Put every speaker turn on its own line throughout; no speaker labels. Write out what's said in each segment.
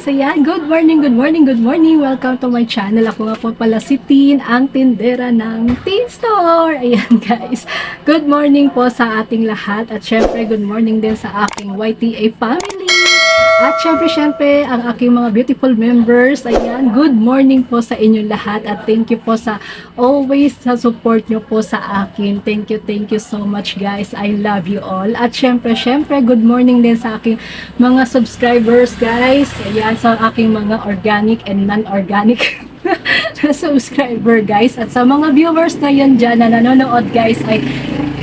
guys! Ayan, good morning, good morning, good morning! Welcome to my channel. Ako nga po pala si Tin, ang tindera ng Teen Store. Ayan guys, good morning po sa ating lahat. At syempre, good morning din sa aking YTA family. At syempre, syempre, ang aking mga beautiful members. Ayan, good morning po sa inyo lahat. At thank you po sa always sa support nyo po sa akin. Thank you, thank you so much guys. I love you all. At syempre, syempre, good morning din sa aking mga subscribers guys. Ayan, sa aking mga organic and non-organic subscriber guys. At sa mga viewers na yun dyan na nanonood guys, ay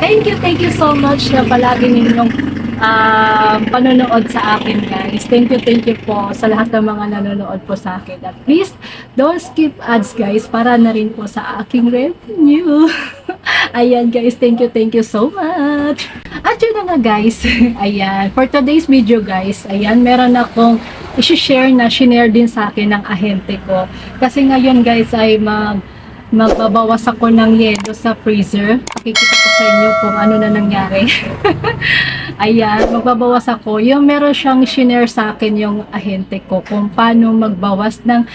thank you, thank you so much na palagi ninyong um, panonood sa akin guys. Thank you, thank you po sa lahat ng mga nanonood po sa akin. At please, don't skip ads guys para na rin po sa aking revenue. Ayan guys, thank you, thank you so much. At yun na nga guys, ayan, for today's video guys, ayan, meron akong isi-share na shinare din sa akin ng ahente ko. Kasi ngayon guys ay mag magbabawas ako ng yelo sa freezer. Pakikita ko sa inyo kung ano na nangyari. Ayan, magbabawas ako. Yung meron siyang shinare sa akin yung ahente ko kung paano magbawas ng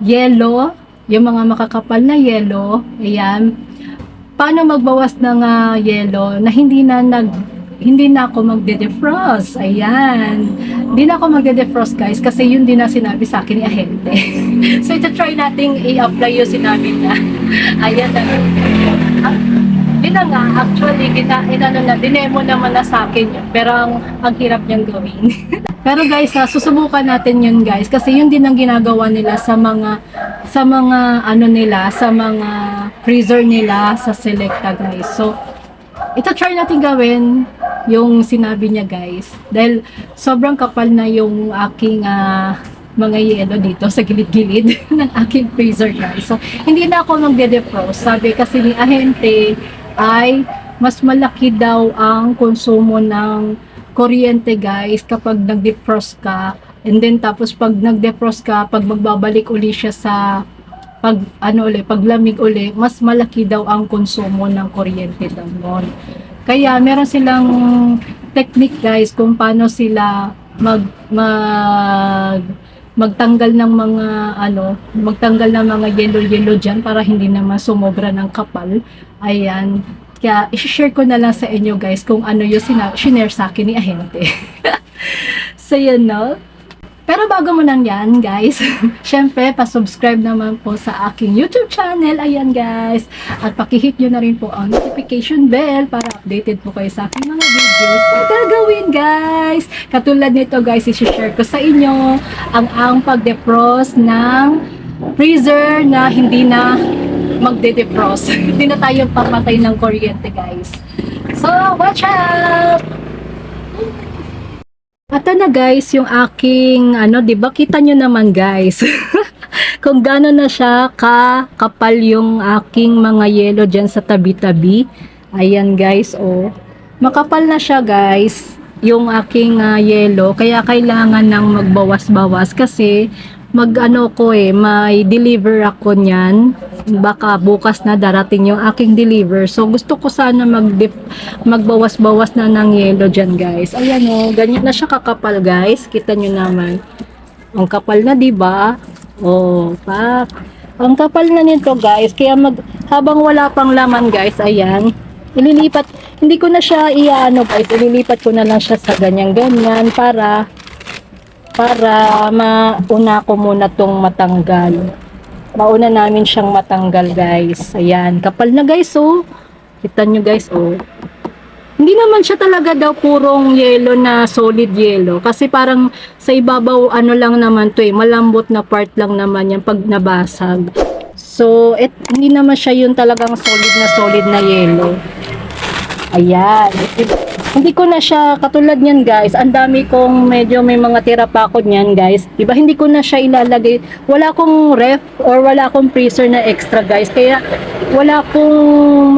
yelo, yung mga makakapal na yelo. Ayan. Paano magbawas ng ah, yelo na hindi na nag hindi na ako magde-defrost. Ayan. Hindi na ako magde-defrost guys kasi yun din na sinabi sa akin ni ahente. so ito try nating i-apply yung sinabi niya. Ayan na. Ah, na nga, actually, kita, inano na, dinemo naman na sa akin yun. Pero ang, ang hirap niyang gawin. Pero guys, ha, susubukan natin yun guys. Kasi yun din ang ginagawa nila sa mga, sa mga, ano nila, sa mga freezer nila sa Selecta guys. So, ito try natin gawin yung sinabi niya guys. Dahil sobrang kapal na yung aking ah, mga yelo dito sa gilid-gilid ng aking freezer guys. So, hindi na ako magde-defrost. Sabi kasi ni ahente ay mas malaki daw ang konsumo ng kuryente guys kapag nag-defrost ka. And then tapos pag nag-defrost ka, pag magbabalik uli siya sa pag ano uli, paglamig uli, mas malaki daw ang konsumo ng kuryente daw noon. Kaya meron silang technique guys kung paano sila mag mag magtanggal ng mga ano, magtanggal ng mga yellow-yellow diyan para hindi naman sumobra ng kapal. Ayan. Kaya i-share ko na lang sa inyo guys kung ano yung sina- shinare sa akin ni ahente. so yun no. Pero bago mo nang yan, guys, syempre, pa-subscribe naman po sa aking YouTube channel. Ayan, guys. At pakihit nyo na rin po ang notification bell para updated po kayo sa aking mga videos na gagawin, guys. Katulad nito, guys, isi-share ko sa inyo ang ang pag-defrost ng freezer na hindi na magde-defrost. hindi na tayo pamatay ng kuryente, guys. So, watch out! Ito na guys, yung aking, ano, di ba kita nyo naman guys. Kung gano'n na siya ka kapal yung aking mga yelo dyan sa tabi-tabi. Ayan guys, oh. Makapal na siya guys, yung aking ah, yelo. Kaya kailangan nang magbawas-bawas kasi mag ano ko eh, may deliver ako niyan. Baka bukas na darating yung aking deliver. So gusto ko sana mag magbawas-bawas na ng yelo dyan guys. Ayan o, ganyan na siya kakapal guys. Kita nyo naman. Ang kapal na 'di ba? Oh, pak. Ang kapal na nito guys. Kaya mag habang wala pang laman guys, ayan. Ililipat, hindi ko na siya iano guys. Ililipat ko na lang siya sa ganyan-ganyan para para mauna ko muna tong matanggal. Mauna namin siyang matanggal, guys. Ayan, kapal na, guys, oh. Kita nyo, guys, oh. Hindi naman siya talaga daw purong yellow na solid yellow. Kasi parang sa ibabaw, ano lang naman to eh. Malambot na part lang naman yan pag nabasag. So, et, hindi naman siya yung talagang solid na solid na yellow. Ayan. Hindi ko na siya, katulad niyan guys, ang dami kong medyo may mga tira pa ako niyan guys. Diba hindi ko na siya ilalagay, wala akong ref or wala akong freezer na extra guys. Kaya wala akong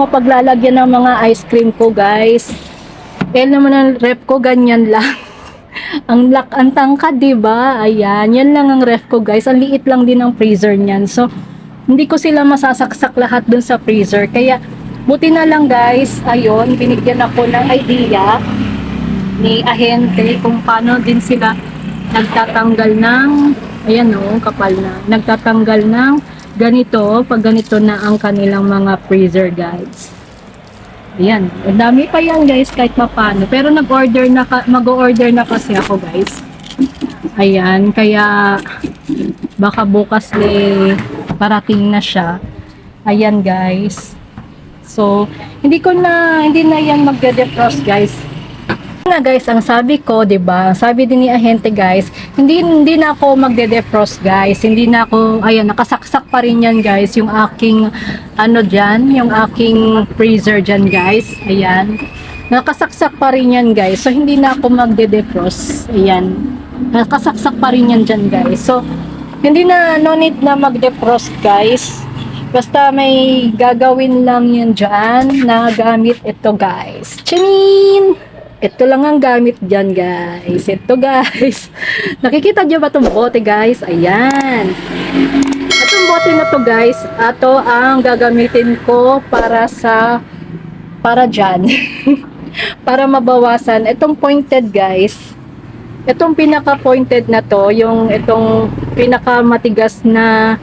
mapaglalagyan ng mga ice cream ko guys. Kaya naman ang ref ko, ganyan lang. ang lak, ang tangkad, diba? Ayan, yan lang ang ref ko guys. Ang liit lang din ang freezer niyan. So, hindi ko sila masasaksak lahat dun sa freezer. Kaya, Buti na lang guys, ayun, binigyan ako ng idea ni ahente kung paano din sila nagtatanggal ng, ayan o, kapal na, nagtatanggal ng ganito, pag ganito na ang kanilang mga freezer guys. Ayan, ang dami pa yan guys kahit paano. Pero nag-order na, mag-order na kasi ako guys. Ayan, kaya baka bukas eh parating na siya. Ayan guys. So, hindi ko na, hindi na yan magde-defrost guys. Na guys, ang sabi ko, 'di ba? Sabi din ni ahente guys, hindi hindi na ako magde-defrost guys. Hindi na ako ayan, nakasaksak pa rin 'yan guys, yung aking ano diyan, yung aking freezer diyan guys. Ayan. Nakasaksak pa rin 'yan guys. So hindi na ako magde-defrost. Ayan. Nakasaksak pa rin 'yan diyan guys. So hindi na no need na mag-defrost guys. Basta may gagawin lang yan dyan na gamit ito guys. Chanin! Ito lang ang gamit dyan guys. Ito guys. Nakikita nyo ba itong bote guys? Ayan. Itong bote na to guys, ato ang gagamitin ko para sa para dyan. para mabawasan. Itong pointed guys. Itong pinaka-pointed na to, yung itong pinaka-matigas na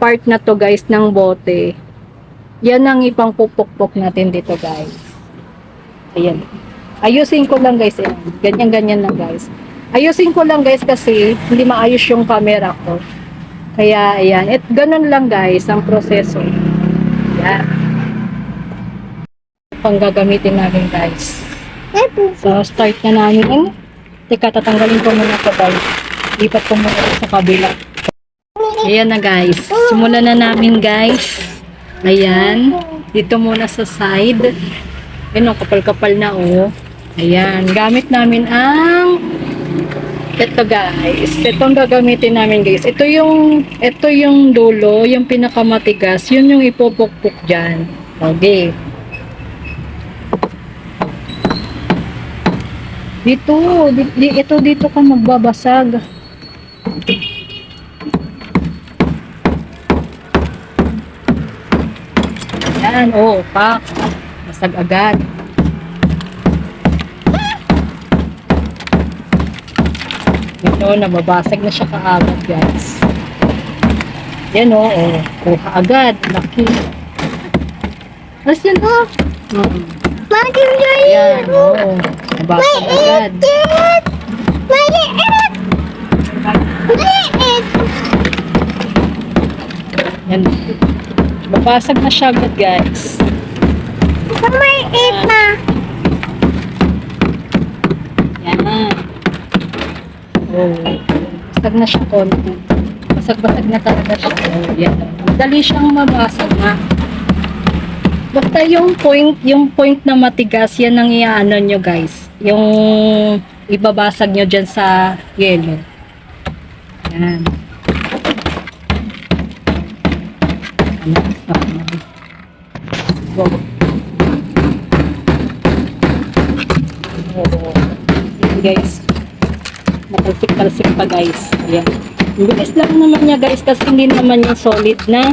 part na to guys ng bote. Yan ang ipang pupukpok natin dito guys. Ayan. Ayusin ko lang guys. Ganyan-ganyan lang guys. Ayusin ko lang guys kasi hindi maayos yung camera ko. Kaya ayan. At ganun lang guys ang proseso. Ayan. Pang gagamitin namin guys. So start na namin. Teka, tatanggalin ko muna ito guys. Lipat ko muna sa kabila. Ayan na guys. Simulan na namin guys. Ayan. Dito muna sa side. Ayan o, kapal-kapal na oh. Ayan. Gamit namin ang ito guys. Ito ang gagamitin namin guys. Ito yung ito yung dulo, yung pinakamatigas. Yun yung ipupukpuk dyan. Okay. Dito, di, di- ito dito ka magbabasag. Yan, oh, pak. Basag agad. Ito, nababasag na siya kaagad, guys. Yan, oh, oh. Kuha agad. Laki. Tapos yan, oh. Mm. Yan, oh. Nabasag agad. Yan. Babasag na siya agad, guys. Yan. Oh. Basag na siya konti. Basag-basag na talaga siya. Oh, yan. Madali siyang mabasag na. Basta yung point, yung point na matigas, yan ang iaano nyo guys. Yung ibabasag nyo dyan sa yelo. Yan. Ano? Okay. Go. Yan, guys. Natalsik-talsik pa guys. Ayan. Ang bilis lang naman niya guys kasi hindi naman yung solid na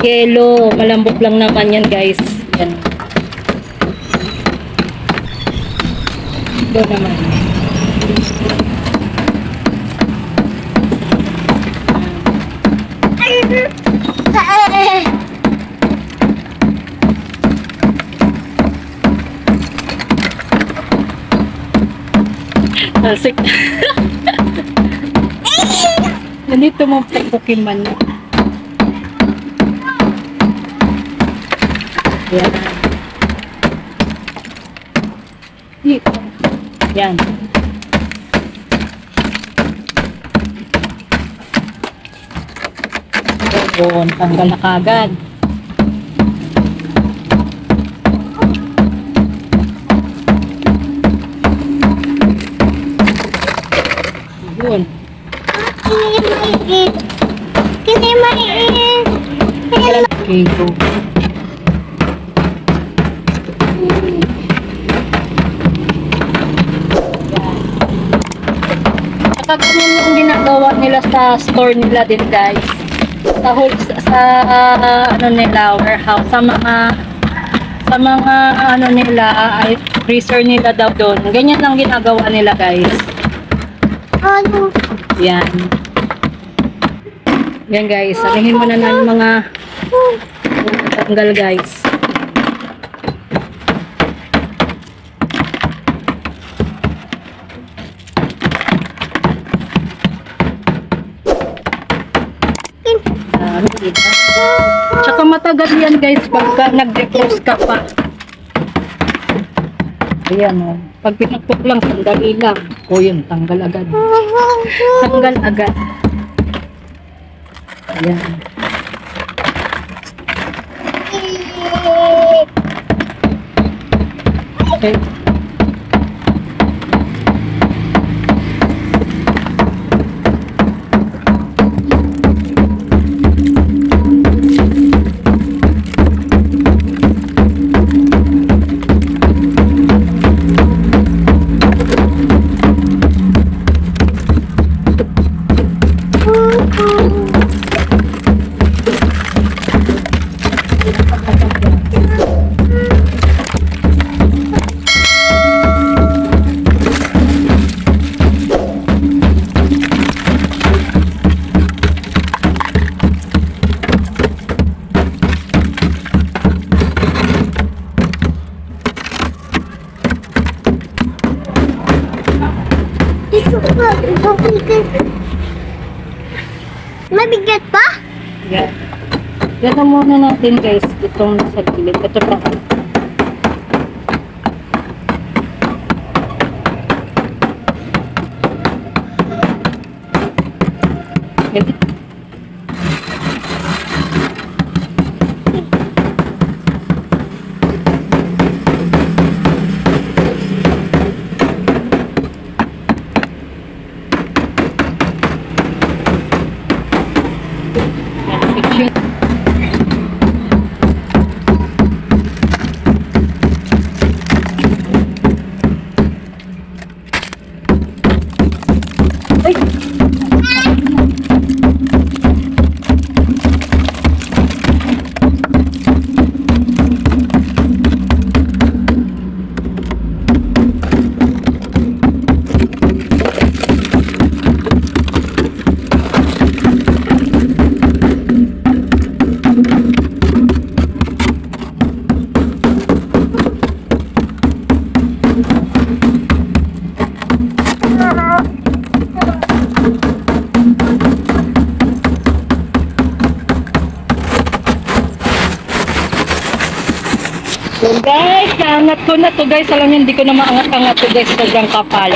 yellow. Malambot lang naman yan guys. Yan. Ito naman. Talsik. Nandito mo pagpukin man. Yan. Dito. Yan. Doon, tanggal na kagad. Okay, go. Ganyan yung ginagawa nila sa store nila din guys. Sa whole, sa, sa ah, ano nila, warehouse, sa mga sa mga ano nila, ay freezer nila daw doon. Ganyan lang ginagawa nila guys.
Ano?
Yan. Yan guys, sabihin mo na ng mga tanggal guys. Tsaka matagal yan guys pagka nag-defrost ka pa. Ayan o. Pag pinakpok lang, sandali lang. O yun, tanggal agad. Tanggal agad. Ayan. Okay. Na muna natin guys. Itong sa gilid. Ito pa. Guys. Alam niyo, hindi ko na maangat-angat to guys. Sobrang kapal.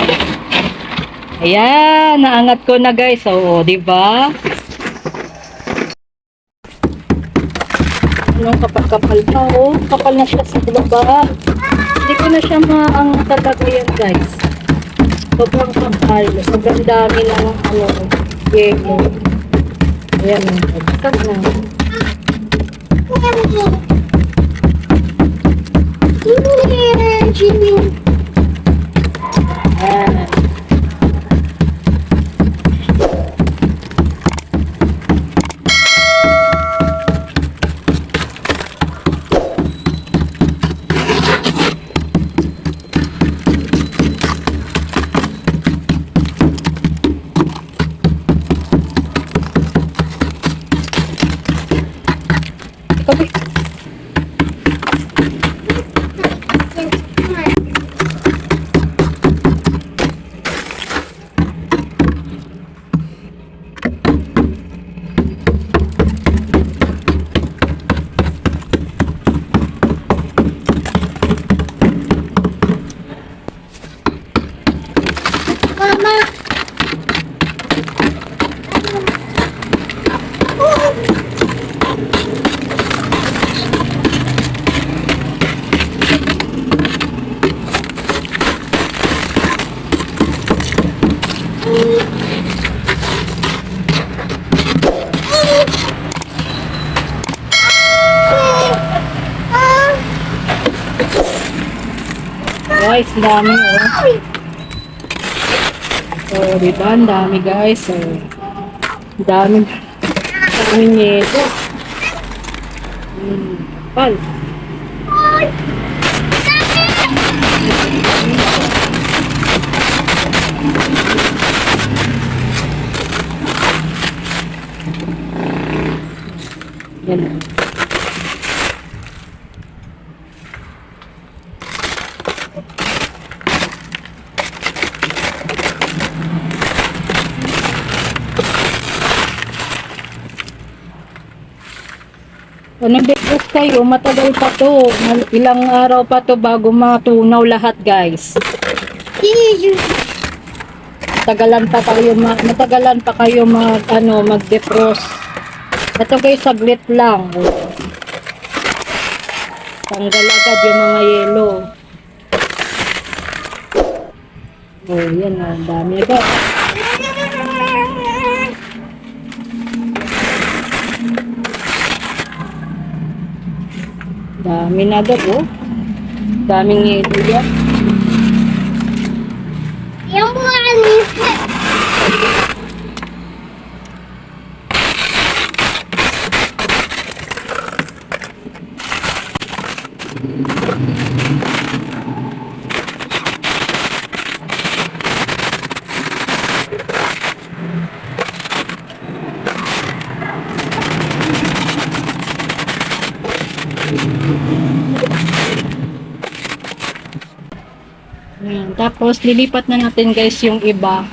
Ayan, naangat ko na guys. Oo, di ba? Anong kapal-kapal pa? Oh, kapal na siya sa baba. Hindi ko na siya maangat talaga yan guys. Sobrang kapal. Sobrang dami ng ano, yelo. Ayan, pagkat na.
Jimmy.
Ayan. Dami oh. So, dito ang dami guys. So, ang dami. Ang nyeto. Hmm. Pal. Yan. Nag-request kayo, matagal pa to. Ilang araw pa to bago matunaw lahat, guys. Matagalan pa kayo, ma- matagalan pa kayo mag, ano, mag-defrost. Ito guys, saglit lang. Tanggal agad yung mga yelo. Oh, yan ang dami agad. Dami na agad oh. Daming yelo yan.
Yung buwan
Ayan. Tapos, lilipat na natin guys yung iba.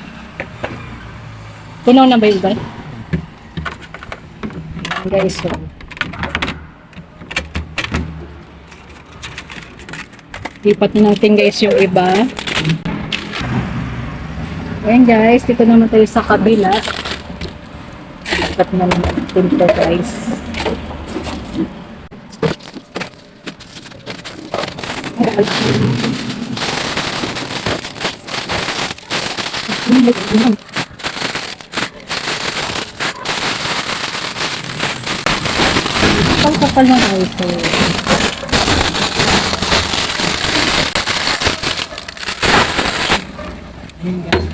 Puno na ba yung iba? Ayan, guys, so. Lipat na natin guys yung iba. Ayan guys, dito naman tayo sa kabila. Lipat na natin to guys. Pagkakal ng ito. Isang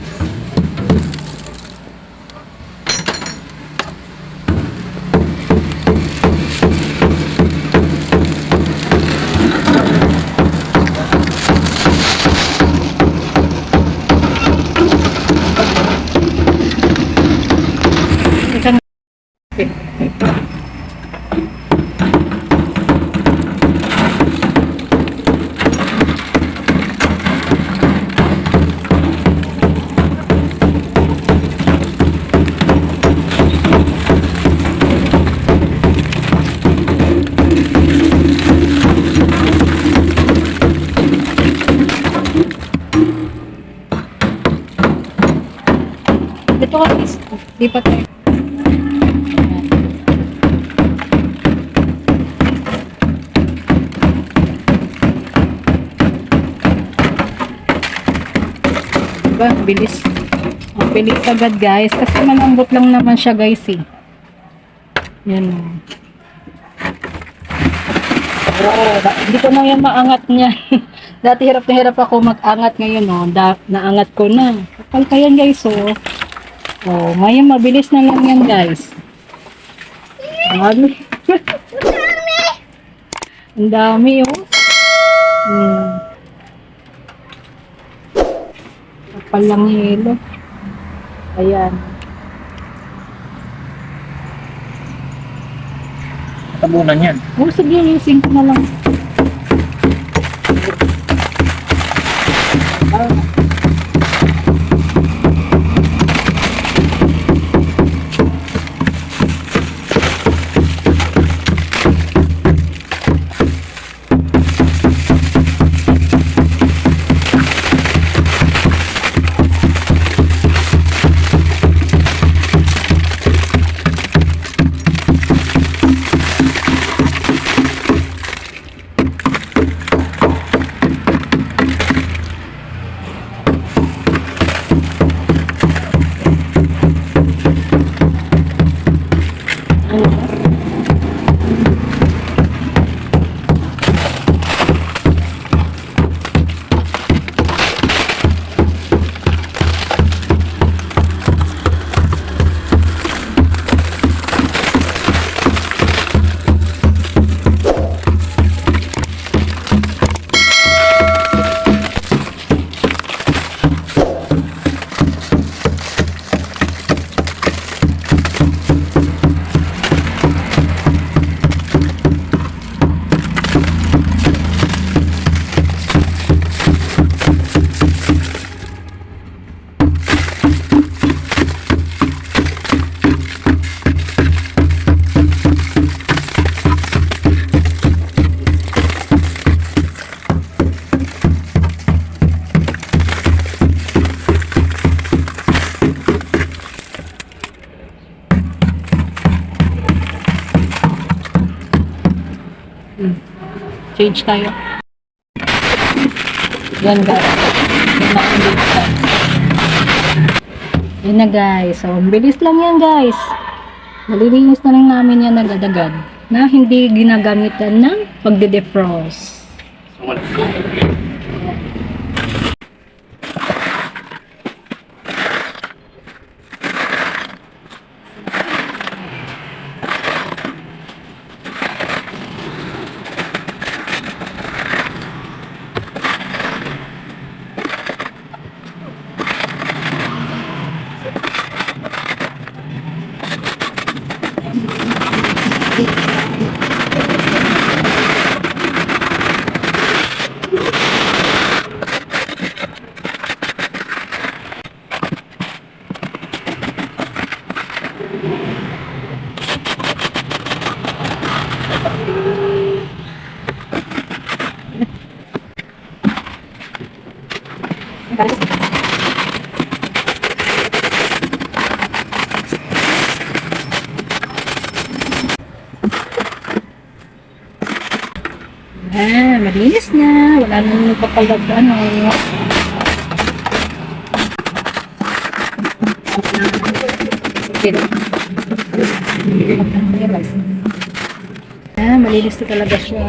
Dito ka guys. Lipat tayo. Diba? Bilis. Ang bilis agad guys. Kasi malambot lang naman siya guys eh. Yan. Oh, da- hindi ko na yan maangat niya. Dati hirap na hirap ako mag-angat ngayon, oh. Da- naangat ko na. Kapal pa yan, guys, oh. Oh, ngayon mabilis na lang yan, guys. Ang dami. Ang dami, oh. Hmm. Kapal lang hilo. Ayan.
Tabunan yan.
Oh, sige, using ko na lang. Change tayo. Yan guys. Yan na guys. So, bilis lang yan guys. Malilinis na lang namin yan agad-agad na hindi ginagamitan ng pagde-defrost. Ah, malinis na. Wala nang nagpapalag ano. Ah, malinis na talaga siya.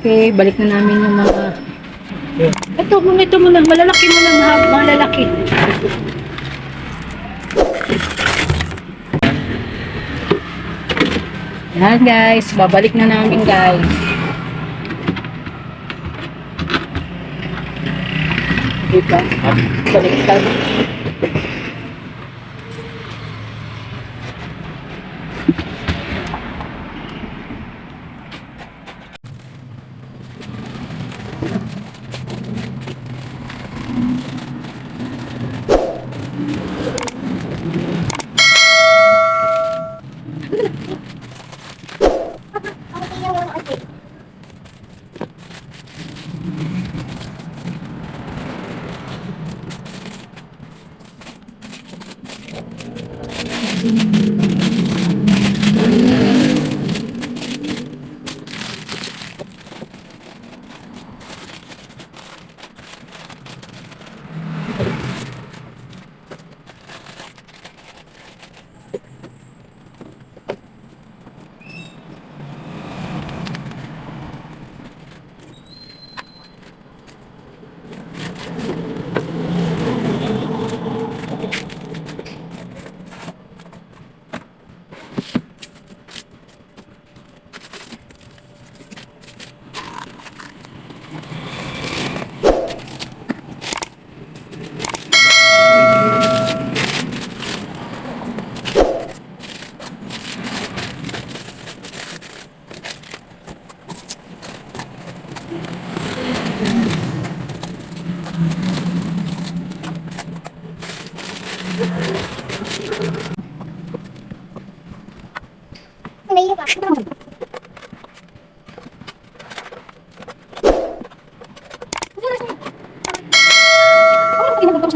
Okay, balik na namin yung mga... Ito, muna ito muna. Malalaki muna, mahal- malalaki. Yan guys, babalik na namin guys. Diba? Baliktad.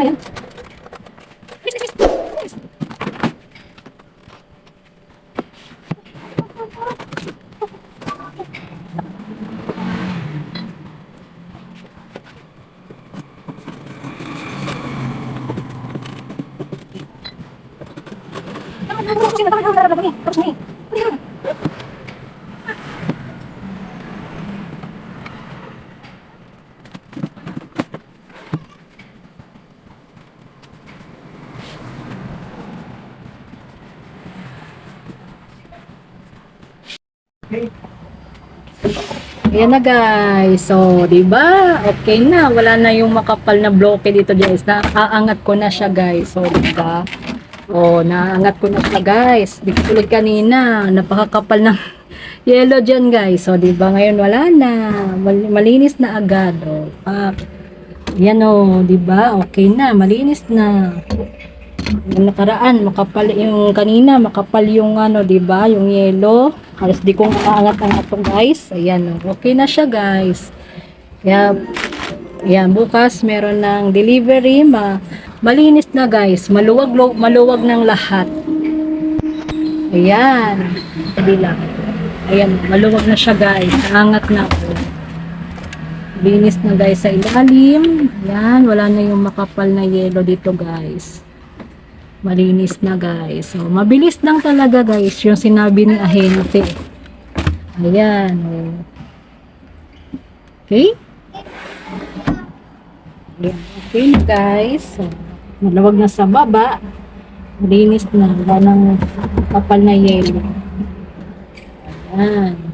sayang. Terus nih, terus nih.
Ayan na guys. So, di ba? Okay na. Wala na yung makapal na bloke dito guys. Naaangat ko na siya guys. So, di ba? Oh, naangat ko na siya guys. Di tulad kanina. Napakakapal ng yellow dyan guys. So, di ba? Ngayon wala na. Mal- malinis na agad. Oh, pak. Yan oh, di ba? Okay na. Malinis na. Yung nakaraan, makapal yung kanina, makapal yung ano, 'di ba? Yung yellow. Halos di ko maangat-angat to, guys. Ayan, oh. okay na siya, guys. Kaya Yan, bukas meron ng delivery. Ma Malinis na guys. Maluwag, maluwag ng lahat. Ayan. Sabi lang. Ayan, maluwag na siya guys. Angat na. Linis na guys sa ilalim. Ayan, wala na yung makapal na yelo dito guys. Malinis na guys. So, mabilis lang talaga guys yung sinabi ni ahente. Ayan. Okay? Okay na guys. So, malawag na sa baba. Malinis na. Wala nang kapal na yelo. Ayan.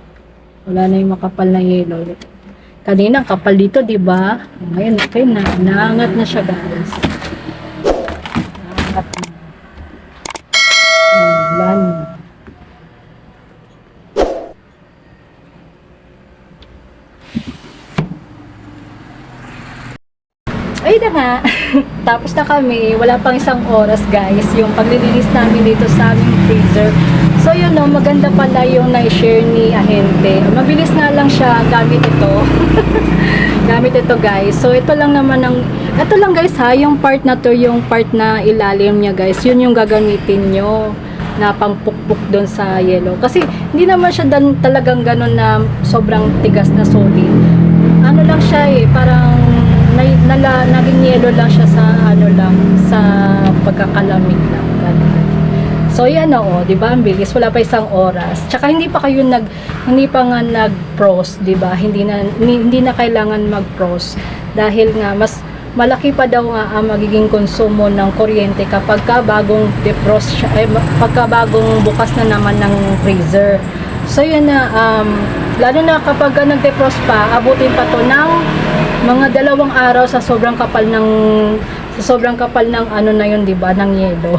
Wala na yung makapal na yelo. Kanina, kapal dito, di ba? Ngayon, okay na. Naangat na siya, guys. Naangat na. Ayan, Wala na. Ay na nga. Tapos na kami. Wala pang isang oras guys. Yung paglilinis namin dito sa aming freezer. So yun no, maganda pala yung na-share ni Ahente. Mabilis nga lang siya gamit ito. gamit ito guys. So ito lang naman ang ito lang guys ha, yung part na to, yung part na ilalim niya guys. Yun yung gagamitin nyo na pangpukpuk doon sa yellow. Kasi hindi naman siya dan, talagang ganun na sobrang tigas na solid. Ano lang siya eh, parang nala, naging yellow lang siya sa ano lang, sa pagkakalamig lang. Ganun. So yan oo, 'di ba? Ang bilis, wala pa isang oras. Tsaka hindi pa kayo nag hindi pa nga nag-pros, 'di ba? Hindi na hindi, na kailangan mag-pros dahil nga mas malaki pa daw nga ang magiging konsumo ng kuryente kapag ka bagong defrost siya, eh, pagka bagong bukas na naman ng freezer. So yun na, um, lalo na kapag ka nag-defrost pa, abutin pa to ng mga dalawang araw sa sobrang kapal ng sa sobrang kapal ng ano na yun, 'di ba, ng yelo.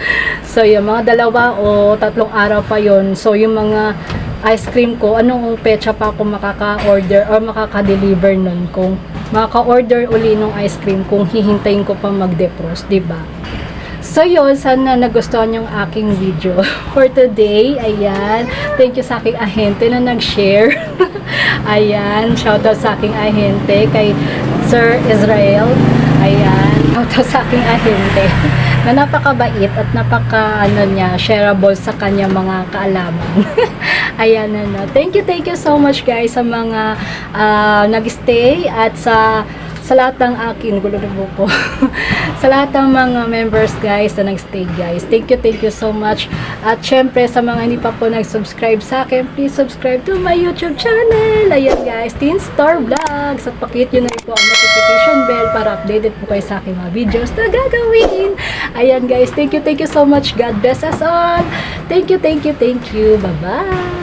so yung mga dalawa o tatlong araw pa yon. So yung mga ice cream ko, anong petsa pa ako makaka-order or makaka-deliver nun kung makaka-order uli ng ice cream kung hihintayin ko pa mag-defrost, 'di ba? So yun, sana nagustuhan yung aking video for today. Ayan. Thank you sa aking ahente na nag-share. Ayan. Shoutout sa aking ahente kay Sir Israel. Ayan. Shoutout sa aking ahente na napakabait at napaka ano niya, shareable sa kanya mga kaalaman. Ayan ano. Thank you, thank you so much guys sa mga ah, nag-stay at sa sa lahat ng akin, gulo na po sa lahat ng mga members guys na nag-stay guys. Thank you, thank you so much. At syempre sa mga hindi pa po nag-subscribe sa akin, please subscribe to my YouTube channel. Ayan guys, Teen Star Vlogs. At pakit nyo na rin po ang notification bell para updated po kayo sa aking mga videos na gagawin. Ayan guys, thank you, thank you so much. God bless us all. Thank you, thank you, thank you. Bye-bye.